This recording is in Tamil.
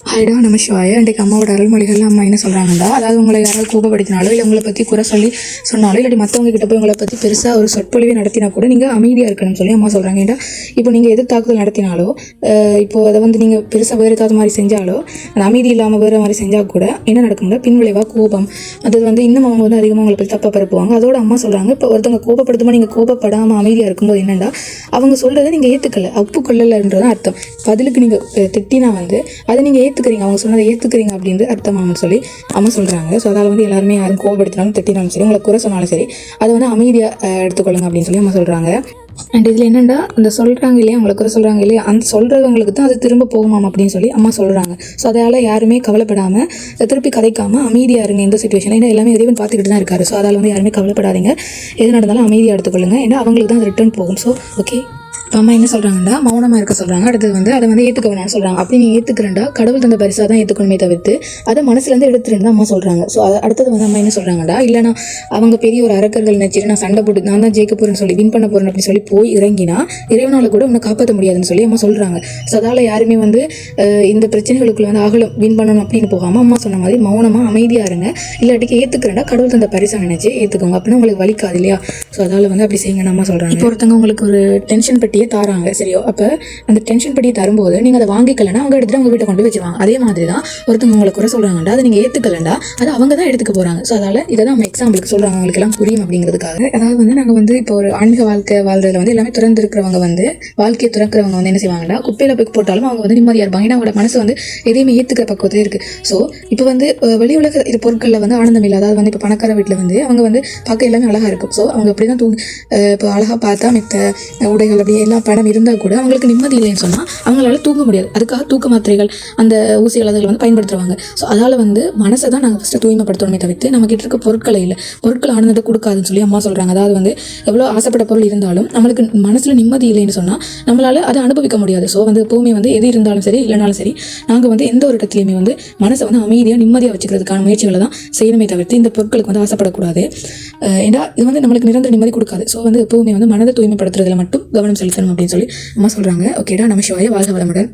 ஹைடா நம்ம சிவாய இன்றைக்கு அம்மாவோட அருள்மொழிகள் அம்மா என்ன சொல்கிறாங்கன்னா அதாவது உங்களை யாராவது கோபப்படுத்தினாலோ இல்லை உங்களை பற்றி குறை சொல்லி சொன்னாலோ இல்லாட்டி மற்றவங்க கிட்ட போய் உங்களை பற்றி பெருசாக ஒரு சொற்பொழிவை நடத்தினா கூட நீங்கள் அமைதியாக இருக்கணும்னு சொல்லி அம்மா சொல்கிறாங்க ஏன்டா இப்போ நீங்கள் எதிர் தாக்குதல் நடத்தினாலோ இப்போது இப்போ அதை வந்து நீங்கள் பெருசாக வேறு ஏதாவது மாதிரி செஞ்சாலோ அந்த அமைதி இல்லாமல் வேறு மாதிரி செஞ்சால் கூட என்ன நடக்கும்னா பின்விளைவாக கோபம். அது வந்து இன்னும் அவங்க வந்து அதிகமாக உங்களை பற்றி தப்பாக பரப்புவாங்க. அதோட அம்மா சொல்கிறாங்க இப்போ ஒருத்தவங்க கோபப்படுத்துமா நீங்கள் கோபப்படாமல் அமைதியாக இருக்கும்போது என்னென்னா அவங்க சொல்கிறத நீங்கள் ஏற்றுக்கல ஒப்புக்கொள்ளலைன்றதான் அர்த்தம். பதிலுக்கு நீங்கள் திட்டினா வந்து அதை நீங்கள் ஏற்றுக்கிறீங்க அவங்க சொன்னதை ஏற்றுக்கிறீங்க அப்படின்றது அர்த்தமாகனு சொல்லி அம்மா சொல்கிறாங்க ஸோ அதால் வந்து எல்லாருமே யாரும் கோபப்படுத்தினாலும் திட்டினாலும் சரி உங்களை குறை சொன்னாலும் சரி அதை வந்து அமைதியாக எடுத்துக்கொள்ளுங்க அப்படின்னு சொல்லி அம்மா சொல்கிறாங்க அண்ட் இதில் என்னென்னா அந்த சொல்கிறாங்க இல்லையா? அவங்களை குறை சொல்கிறாங்க இல்லையா? அந்த சொல்கிறவங்களுக்கு தான் அது திரும்ப போகுமாம் அப்படின்னு சொல்லி அம்மா சொல்கிறாங்க ஸோ அதால் யாருமே கவலைப்படாமல் திருப்பி கதைக்காமல் அமைதியாக இருங்க இந்த சுச்சுவேஷன் ஏன்னா எல்லாமே இறைவன் பார்த்துக்கிட்டு தான் இருக்காரு. ஸோ அதால் வந்து யாருமே கவலைப்படாதீங்க. எது நடந்தாலும் அமைதியாக எடுத்துக்கொள்ளுங்க. ஏன்னா அவங்களுக்கு தான் அது ரிட்டர்ன் போகும். ஸோ ஓகே இப்போ அம்மா என்ன சொல்கிறாங்கன்னா மௌனமாக இருக்க சொல்கிறாங்க அடுத்தது வந்து அதை வந்து ஏற்றுக்க வேணாம்னு சொல்கிறாங்க அப்படி நீ ஏற்றுக்கிறேன்டா கடவுள் தந்த பரிசாக தான் ஏற்றுக்கணுமே தவிர்த்து அதை மனசுலேருந்து எடுத்துருன்னு அம்மா சொல்கிறாங்க ஸோ அடுத்தது வந்து அம்மா என்ன சொல்கிறாங்கடா இல்லைனா அவங்க பெரிய ஒரு அரக்கர்கள் நினச்சிட்டு நான் சண்டை போட்டு நான் தான் ஜெயிக்க போகிறேன்னு சொல்லி வின் பண்ண போகிறேன் அப்படின்னு சொல்லி போய் இறங்கினா இறைவனால் கூட உன்னை காப்பாற்ற முடியாதுன்னு சொல்லி அம்மா சொல்கிறாங்க ஸோ அதால் யாருமே வந்து இந்த பிரச்சனைகளுக்குள்ள வந்து அகலம். வின் பண்ணணும் அப்படின்னு போகாமல் அம்மா சொன்ன மாதிரி மௌனமாக அமைதியாக இருங்க. இல்லாட்டிக்கு ஏற்றுக்கிறேன்டா கடவுள் தந்த பரிசாக நினச்சி ஏற்றுக்கோங்க அப்படின்னா உங்களுக்கு வலிக்காது இல்லையா? ஸோ அதால் வந்து அப்படி செய்யுங்க அம்மா சொல்கிறாங்க இப்போ ஒருத்தவங்க உங்களுக்கு ஒரு டென்ஷன் பெட்டியே தாராங்க சரியோ? அப்போ அந்த டென்ஷன் பெட்டியை தரும்போது நீங்கள் அதை வாங்கிக்கலன்னா அவங்க எடுத்துகிட்டு அவங்க வீட்டை கொண்டு போய் வச்சுவாங்க அதே மாதிரி தான் ஒருத்தவங்க உங்களை குறை சொல்கிறாங்கடா அதை நீங்கள் ஏற்றுக்கலண்டா அது அவங்க தான் எடுத்துக்க போகிறாங்க ஸோ அதால் இதை தான் நம்ம எக்ஸாம்பிளுக்கு சொல்கிறாங்க அவங்களுக்கு எல்லாம் புரியும் அப்படிங்கிறதுக்காக. அதாவது வந்து நாங்கள் வந்து இப்போ ஒரு ஆன்மீக வாழ்க்கை வாழ்றதுல வந்து எல்லாமே திறந்துருக்கிறவங்க வந்து வாழ்க்கையை திறக்கிறவங்க வந்து என்ன செய்வாங்கன்னா குப்பையில் போய் போட்டாலும் அவங்க வந்து நிம்மதியாக இருப்பாங்க. ஏன்னா அவங்களோட மனசு வந்து எதையுமே ஏற்றுக்கிற பக்குவத்தில் இருக்குது ஸோ இப்போ வந்து வெளி உலக இது பொருட்களில் வந்து ஆனந்தம் இல்லை. அதாவது வந்து இப்போ பணக்கார வீட்டில் வந்து அவங்க வந்து பார்க்க எல்லாமே அழகாக இருக்கும். ஸோ அவங்க அப்படி தான் தூங்கி இப்போ அழகாக பார்த்தா மித்த உடைகள் அப்படியே எல்லா பணம் இருந்தால் கூட அவங்களுக்கு நிம்மதி இல்லைன்னு சொன்னால் அவங்களால தூங்க முடியாது. அதுக்காக தூக்க மாத்திரைகள் அந்த ஊசிகள் அதில் வந்து பயன்படுத்துவாங்க ஸோ அதால் வந்து மனசை தான் நாங்கள் ஃபஸ்ட்டு தூய்மைப்படுத்தணுமே தவிர்த்து நம்ம கிட்ட இருக்க பொருட்களை இல்லை. பொருட்கள் ஆனந்தத்தை கொடுக்காதுன்னு சொல்லி அம்மா சொல்கிறாங்க அதாவது வந்து எவ்வளோ ஆசைப்பட்ட பொருள் இருந்தாலும் நம்மளுக்கு மனசில் நிம்மதி இல்லைன்னு சொன்னால் நம்மளால் அதை அனுபவிக்க முடியாது. ஸோ வந்து எப்போவுமே வந்து எது இருந்தாலும் சரி இல்லைனாலும் சரி நாங்கள் வந்து எந்த ஒரு இடத்துலையுமே வந்து மனசை வந்து அமைதியாக நிம்மதியாக வச்சுக்கிறதுக்கான முயற்சிகளை தான் செய்யணுமே தவிர்த்து இந்த பொருட்களுக்கு வந்து ஆசைப்படக்கூடாது. ஏன்னா இது வந்து நம்மளுக்கு நிரந்தர நிம்மதி கொடுக்காது. ஸோ வந்து எப்போவுமே வந்து மனதை தூய்மைப்படுத்துறதுல மட்டும் கவனம் செலுத்தணும் அப்படின்னு சொல்லி அம்மா சொல்கிறாங்க ஓகேடா நம்ம சிவாய வாழ்க வளமுடன்.